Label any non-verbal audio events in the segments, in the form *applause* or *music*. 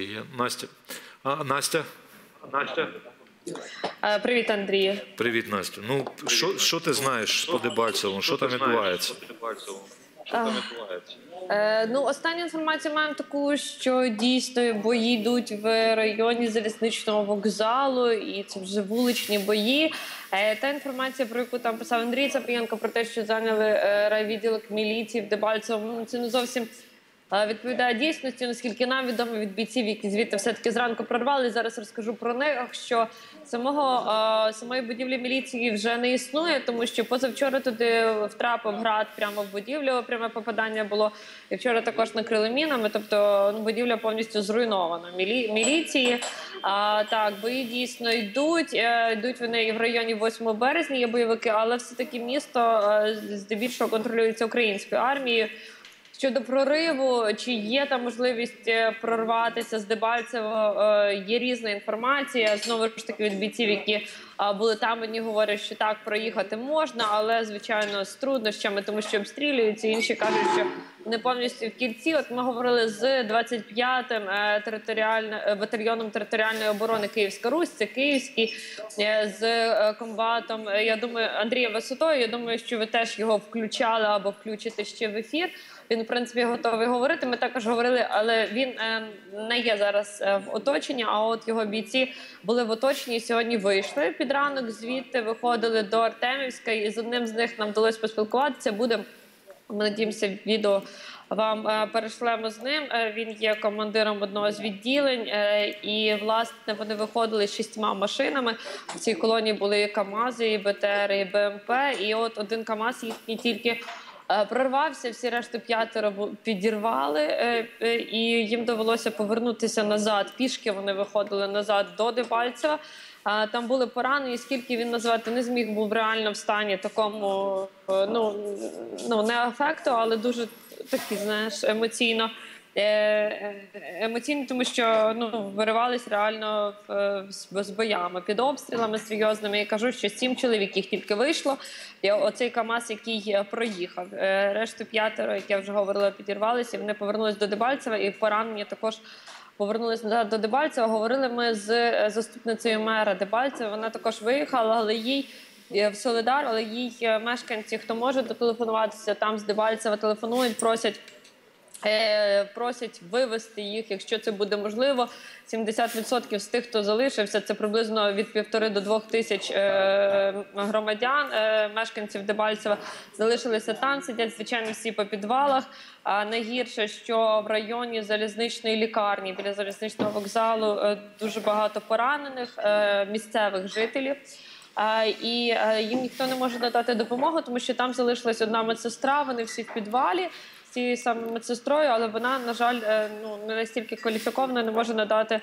Є. Настя. А, Настя? Настя? Е, Привіт, Андрію. Привіт, Настя. Ну, що, що ти знаєш по Дебальцевому? Що там відбувається? Е, ну, останню інформацію маємо таку, що дійсно бої йдуть в районі залізничного вокзалу, і це вже вуличні бої. Е, та інформація, про яку там писав Андрій Цапієнко, про те, що зайняли е, райвідділок міліції в Дебальцевому, ну, це не зовсім. Відповідає дійсності, наскільки нам відомо від бійців, які звідти все таки зранку прорвали. Зараз розкажу про них, що самого самої будівлі міліції вже не існує, тому що позавчора туди втрапив град прямо в будівлю. Пряме попадання було і вчора також накрили мінами. Тобто ну, будівля повністю зруйнована. Мілі, міліції. А, так, бої дійсно йдуть. Е, йдуть вони і в районі 8 березня. Є бойовики, але все таки місто е, здебільшого контролюється українською армією. Щодо прориву, чи є там можливість е, прорватися з Дебальцево, е, є різна інформація. Знову ж таки від бійців, які були там, вони говорять, що так проїхати можна, але звичайно з труднощами, тому що обстрілюються. Інші кажуть, що не повністю в кільці. От ми говорили з 25-м е, територіальним е, батальйоном територіальної оборони Київська Русь, це Київський е, з комбатом. Я думаю, Андрієм Висотою. Я думаю, що ви теж його включали або включите ще в ефір. Він, в принципі, готовий говорити. Ми також говорили, але він е, не є зараз в оточенні. А от його бійці були в оточенні. Сьогодні вийшли під ранок. Звідти виходили до Артемівська, і з одним з них нам вдалося поспілкуватися. Буде ми надіємося, відео вам е, перейшлемо з ним. Е, Він є командиром одного з відділень, е, і власне вони виходили з шістьма машинами. В цій колонії були і КАМАЗи, і БТР, і БМП. І от один КАМАЗ їхній тільки. Прорвався, всі решту п'ятеро підірвали, і їм довелося повернутися назад. Пішки вони виходили назад до Дебальцева. Там були поранені, скільки він назвати не зміг був реально в стані такому, е, ну, ну не афекту, але дуже такий, знаєш, емоційно. е, е, Емоційно, тому що ну виривались реально е, з, боями під обстрілами серйозними. Я кажу, що сім чоловік їх тільки вийшло. І оцей КАМАЗ, який проїхав. Решту п'ятеро, як я вже говорила, підірвалися. Вони повернулись до Дебальцева і поранені також повернулись назад до Дебальцева. Говорили ми з е, заступницею мера Дебальцева. Вона також виїхала, але їй. е, В Солидар, але їй е, мешканці, хто може дотелефонуватися там з Дебальцева, телефонують, просять Просять вивести їх, якщо це буде можливо. 70% з тих, хто залишився, це приблизно від півтори до двох тисяч е, громадян, е, мешканців Дебальцева, залишилися там. Сидять звичайно всі по підвалах. А найгірше, що в районі залізничної лікарні біля залізничного вокзалу е, дуже багато поранених е, місцевих жителів. І е, їм ніхто не може надати допомогу, тому що там залишилась одна медсестра. Вони всі в підвалі з цією самою медсестрою, але вона, на жаль, е, ну не настільки кваліфікована, не може надати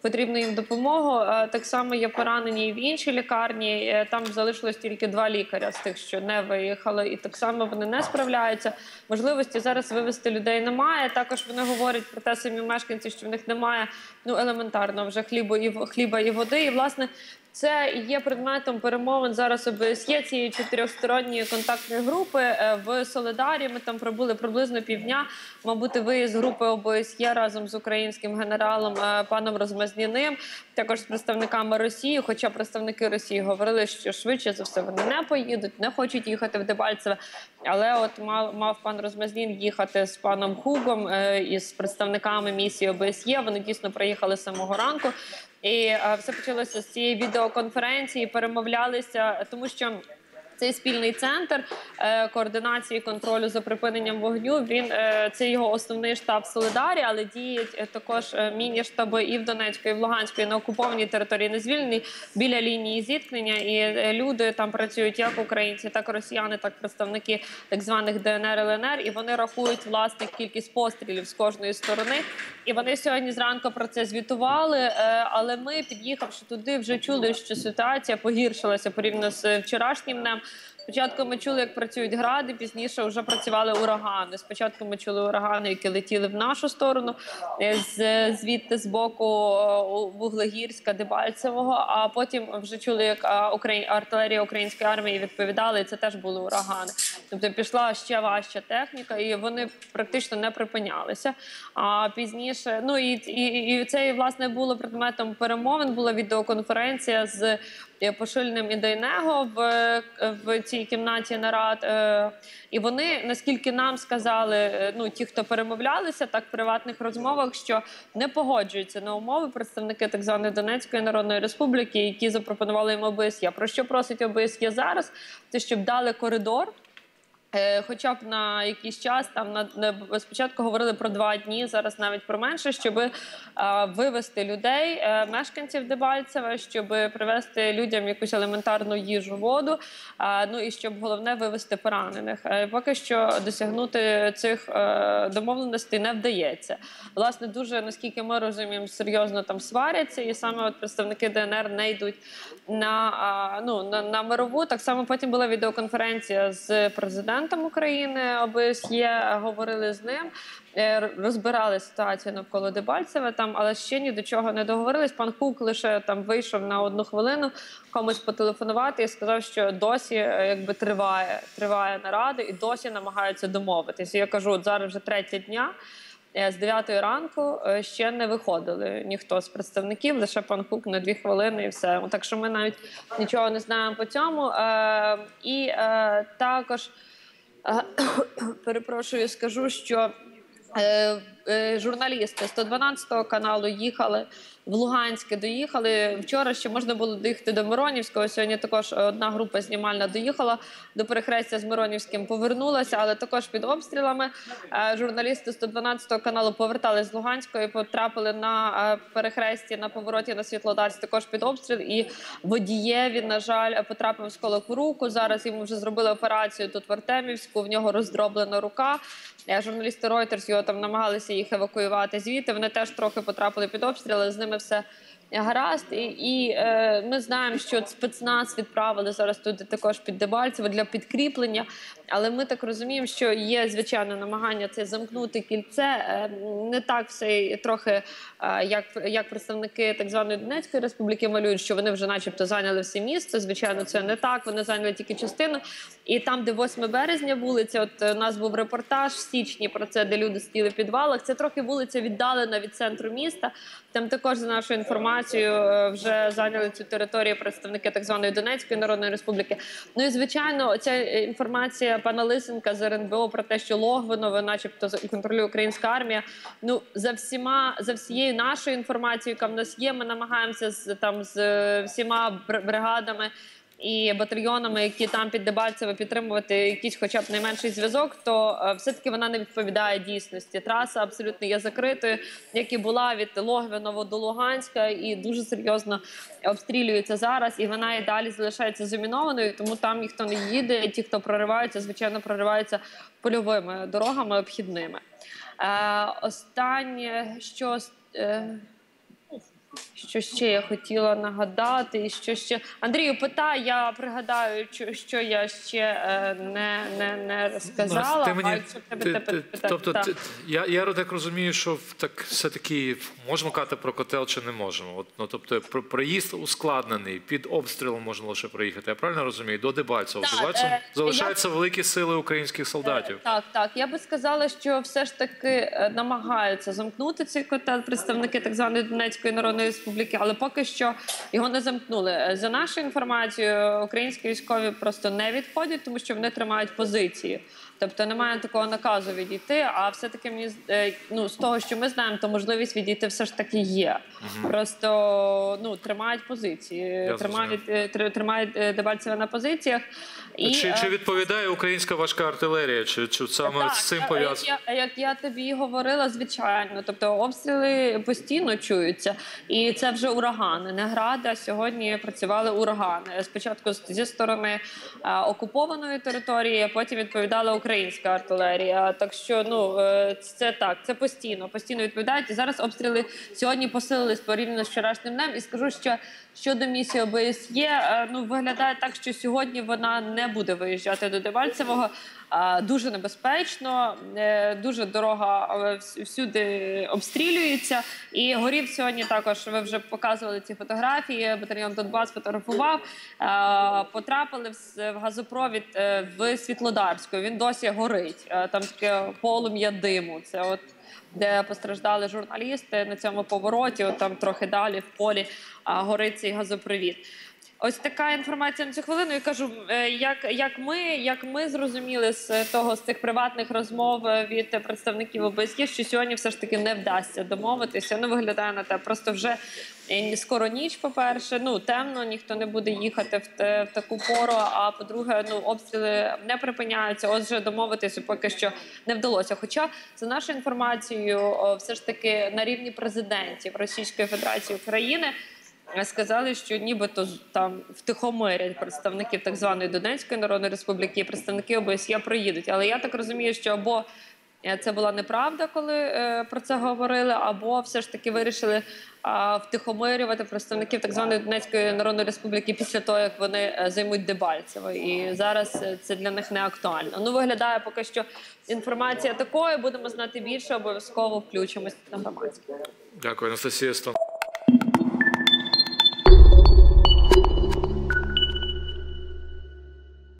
потрібну їм допомогу. Е, Так само є поранені в іншій лікарні. Е, Там залишилось тільки два лікаря з тих, що не виїхали, і так само вони не справляються. Можливості зараз вивезти людей немає. Також вони говорять про те самі мешканці, що в них немає ну елементарно вже хлібу і хліба і води. І власне це є предметом перемовин зараз ОБСЄ цієї чотирьохсторонньої контактної групи е, в Солидарі. Ми там пробули приблизно півдня. Мав бути виїзд групи ОБСЄ разом з українським генералом е, паном Розмазняним, також з представниками Росії. Хоча представники Росії говорили, що швидше за все вони не поїдуть, не хочуть їхати в Дебальцеве. Але от мав, мав пан Розмазнін їхати з паном Хугом е, і з представниками місії ОБСЄ. Вони дійсно приїхали з самого ранку. І е, все почалося з цієї відеоконференції. Перемовлялися, тому що. Цей спільний центр е, координації контролю за припиненням вогню. Він е, це його основний штаб Солидарі, але діють е, також міні-штаби і в Донецьку, і в Луганську, і на окупованій території не звільнені біля лінії зіткнення. І люди там працюють як українці, так і росіяни, так і представники так званих ДНР ЛНР. І вони рахують власне кількість пострілів з кожної сторони. І вони сьогодні зранку про це звітували. Але ми, під'їхавши туди, вже чули, що ситуація погіршилася порівняно з вчорашнім днем. Спочатку ми чули, як працюють гради, пізніше вже працювали урагани. Спочатку ми чули урагани, які летіли в нашу сторону, е, з звідти з боку е, Вуглегірська, Дебальцевого. А потім вже чули, як а, артилерія української армії відповідала, і це теж були урагани. Тобто пішла ще важча техніка, і вони практично не припинялися. А пізніше, ну і, і, і це власне було предметом перемовин. Була відеоконференція з е, Пошильним і Дейнего в, в цій кімнаті нарад. Е, І вони, наскільки нам сказали, е, ну ті, хто перемовлялися, так в приватних розмовах, що не погоджуються на умови представники так званої Донецької Народної Республіки, які запропонували їм ОБСЄ. Про що просить ОБСЄ зараз? Це щоб дали коридор. Е, Хоча б на якийсь час там на, спочатку говорили про два дні, зараз навіть про менше, щоб е, вивести людей, е, мешканців Дебальцева, щоб привезти людям якусь елементарну їжу, воду. ну і щоб головне вивести поранених. Поки що досягнути цих домовленостей не вдається. Власне, дуже наскільки ми розуміємо, серйозно там сваряться, і саме от представники ДНР не йдуть на, ну, на, на мирову. Так само потім була відеоконференція з президентом України ОБСЄ, говорили з ним. е, Розбирали ситуацію навколо Дебальцева там, але ще ні до чого не договорились. Пан Кук лише там вийшов на одну хвилину комусь потелефонувати і сказав, що досі е, якби триває, триває нарада і досі намагаються домовитись. Я кажу, от зараз вже третя дня. Е, З 9 ранку ще не виходили ніхто з представників, лише пан Кук на дві хвилини і все. Так що ми навіть нічого не знаємо по цьому. І також *coughs* перепрошую, скажу, що е, е, журналісти 112 каналу їхали в Луганське, доїхали. Вчора ще можна було доїхати до Миронівського. Сьогодні також одна група знімальна доїхала до перехрестя з Миронівським, повернулася, але також під обстрілами. Е, Журналісти 112 каналу повертались з Луганського і потрапили на е, перехресті на повороті на Світлодарськ, також під обстріл. І водієві, на жаль, потрапив сколок у руку. Зараз йому вже зробили операцію тут в Артемівську. В нього роздроблена рука. Е, Журналісти Reuters його там намагалися їх евакуювати звідти. Вони теж трохи потрапили під обстріли. З ними все гаразд. І, і е, ми знаємо, що спецназ відправили зараз туди також під Дебальцево для підкріплення. Але ми так розуміємо, що є звичайно намагання це замкнути кільце. Е, Не так все трохи, е, як, як представники так званої Донецької республіки малюють, що вони вже, начебто, зайняли все місце. Звичайно, це не так. Вони зайняли тільки частину. І там, де 8 березня вулиця, от е, у нас був репортаж в січні про це, де люди сиділи в підвалах. Це трохи вулиця віддалена від центру міста. Там також за нашою інформацією е, вже зайняли цю територію представники так званої Донецької Народної Республіки. Ну і звичайно, ця е, інформація пана Лисенка з РНБО про те, що Логвиново, начебто, контролює українська армія. Ну за всіма за всією нашою інформацією, яка в нас є, ми намагаємося з там з всіма бр- бригадами. І батальйонами, які там під Дебальцево підтримувати якийсь, хоча б найменший зв'язок, то е, все-таки вона не відповідає дійсності. Траса абсолютно є закритою, як і була від Логвиново до Луганська, і дуже серйозно обстрілюється зараз. І вона і далі залишається замінованою, тому там ніхто не їде. Ті, хто прориваються, звичайно, прориваються польовими дорогами обхідними. Е, останнє, що е, що ще я хотіла нагадати, і що ще Андрію, питай, я пригадаю, що, що я ще е, не, не, не. Ну, ти а якщо тебе ти, ти, питання, тобто, так. ти, я, я так розумію, що так все-таки можемо казати про котел чи не можемо. От, ну, тобто, про- проїзд ускладнений, під обстрілом можна лише проїхати. Я правильно розумію? До Дебальцева. Так, Дебальцем е, залишаються великі сили українських солдатів. Так, так. Я би сказала, що все ж таки е, намагаються замкнути цей котел представники так званої Донецької Народної Республіки, але поки що його не замкнули. За нашою інформацією, українські військові просто не відходять, тому що вони тримають позиції. Тобто немає такого наказу відійти. А все-таки мені е, ну, з того, що ми знаємо, то можливість відійти все ж таки є. Просто ну тримають позиції, Я тримають, е, тр- тримають е, Дебальцеве на позиціях. І, чи, чи відповідає українська важка артилерія? Чи, чи саме так, з цим пов'язано? Як, я- як я тобі говорила, звичайно. Тобто обстріли постійно чуються, і це вже урагани. Не гради, сьогодні працювали урагани. Спочатку зі сторони е, окупованої території, потім відповідала українська артилерія. Так що ну е, це так, це постійно, постійно відповідають. І зараз обстріли сьогодні посилились порівняно з вчорашнім днем. І скажу, що щодо місії ОБСЄ, е, ну виглядає так, що сьогодні вона не буде виїжджати до Дебальцевого. Дуже небезпечно, е, дуже дорога е, всюди обстрілюється. І горів сьогодні також. Ви вже показували ці фотографії. Батальйон Донбас фотографував. Потрапили в газопровід е, в Світлодарську. Він досі горить. Там таке полум'я диму. Це от де постраждали журналісти на цьому повороті. От там трохи далі в полі а, горить цей газопровід. Ось така інформація на цю хвилину. Я кажу, е, як, як ми, як ми зрозуміли з того з цих приватних розмов е, від представників ОБСЄ, що сьогодні все ж таки не вдасться домовитися. Ну виглядає на те, просто вже скоро ніч. По перше, ну темно, ніхто не буде їхати в, те- в таку пору. А по-друге, ну обстріли не припиняються. Отже, домовитися поки що не вдалося. Хоча за нашою інформацією, все ж таки на рівні президентів Російської Федерації України. Сказали, що нібито там втихомирять представників так званої Донецької Народної Республіки представники ОБСЄ приїдуть. Але я так розумію, що або е, це була неправда, коли е, про це говорили, або все ж таки вирішили а, втихомирювати представників так званої Донецької Народної Республіки після того, як вони е, займуть Дебальцево. І зараз е, це для них не актуально. Ну виглядає поки що інформація такою. Будемо знати більше, обов'язково включимось на громадське. Дякую, Анастасія Стон.